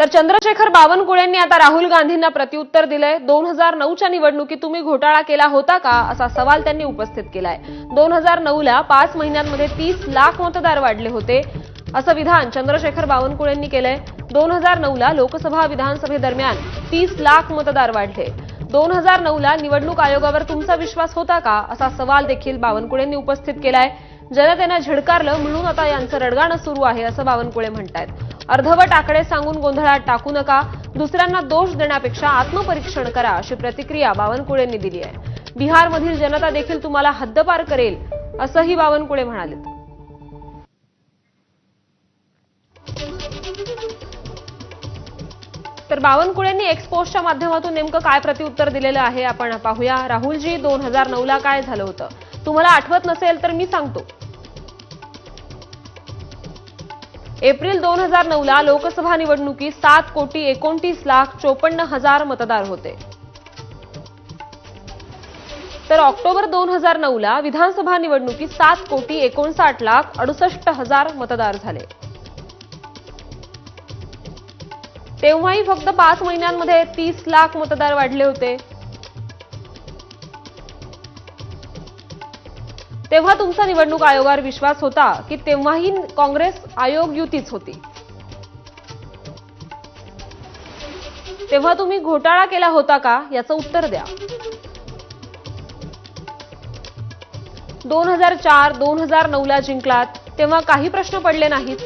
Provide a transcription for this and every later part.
तर चंद्रशेखर बावनकुळेंनी आता राहुल गांधींना प्रत्युत्तर दिलंय. दोन हजार नऊच्या निवडणुकीत तुम्ही घोटाळा केला होता का? असा सवाल त्यांनी उपस्थित केलाय. दोन हजार नऊला पाच महिन्यांमध्ये तीस लाख मतदार वाढले होते. असं विधान चंद्रशेखर बावनकुळेंनी केलंय. दोन हजार नऊला लोकसभा विधानसभेदरम्यान तीस लाख मतदार वाढले. दोन हजार नऊला निवडणूक आयोगावर तुमचा विश्वास होता का? असा सवाल देखील बावनकुळेंनी उपस्थित केलाय. जनतेनं झिडकारलं म्हणून आता यांचं रडगाणं सुरू आहे असं बावनकुळे म्हणतायत. अर्धवट आकडे सांगून गोंधळात टाकू नका. दुसऱ्यांना दोष देण्यापेक्षा आत्मपरीक्षण करा अशी प्रतिक्रिया बावनकुळेंनी दिली आहे. बिहारमधील जनता देखील तुम्हाला हद्दपार करेल असंही बावनकुळे म्हणाले तर बावनकुळेंनी एक्सपोजच्या माध्यमातून नेमकं काय प्रत्युत्तर दिलेलं आहे आपण पाहूया. राहुलजी दोन हजार नऊला काय झालं होतं? तुम्हाला आठवत नसेल तर मी सांगतो. एप्रिल दोन हजार नऊला लोकसभा निवडणुकीत सात कोटी एकोणतीस लाख चोपन्न हजार मतदार होते. तर ऑक्टोबर दोन हजार नऊला विधानसभा निवडणुकीत सात कोटी एकोणसाठ लाख अडुसष्ट हजार मतदार झाले. तेव्हाही फक्त पाच महिन्यांमध्ये तीस लाख मतदार वाढले होते. तेव्हा तुमचा निवडणूक आयोगावर विश्वास होता की तेव्हाही काँग्रेस आयोग युतीच होती. तेव्हा तुम्ही घोटाळा केला होता का? याचं उत्तर द्या. दोन हजार चार दोन हजार नऊला जिंकलात तेव्हा काही प्रश्न पडले नाहीत.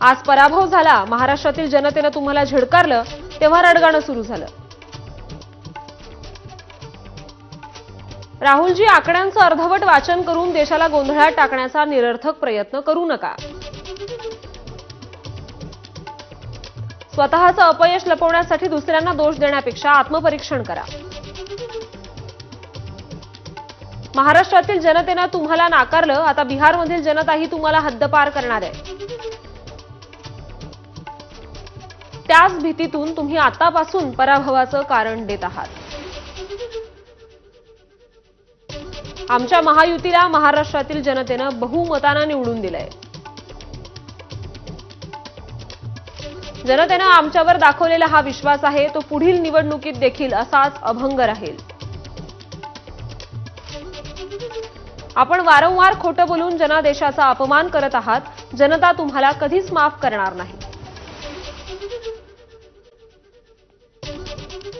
आज पराभव झाला महाराष्ट्रातील जनतेनं तुम्हाला झिडकारलं तेव्हा रडगाणं सुरू झालं. राहुलजी आकड्यांचं अर्धवट वाचन करून देशाला गोंधळात टाकण्याचा निरर्थक प्रयत्न करू नका. स्वतःचं अपयश लपवण्यासाठी दुसऱ्यांना दोष देण्यापेक्षा आत्मपरीक्षण करा. महाराष्ट्रातील जनतेनं तुम्हाला नाकारलं आता बिहारमधील जनताही तुम्हाला हद्दपार करणार आहे. त्याच भीतीतून तुम्ही आतापासून पराभवाचं कारण देत आहात. आमच्या महायुतीला महाराष्ट्रातील जनतेनं बहुमतानं निवडून दिलंय. जनतेनं आमच्यावर दाखवलेला हा विश्वास आहे तो पुढील निवडणुकीत देखील असाच अभंग राहील. आपण वारंवार खोटं बोलून जनादेशाचा अपमान करत आहात जनता तुम्हाला कधीच माफ करणार नाही.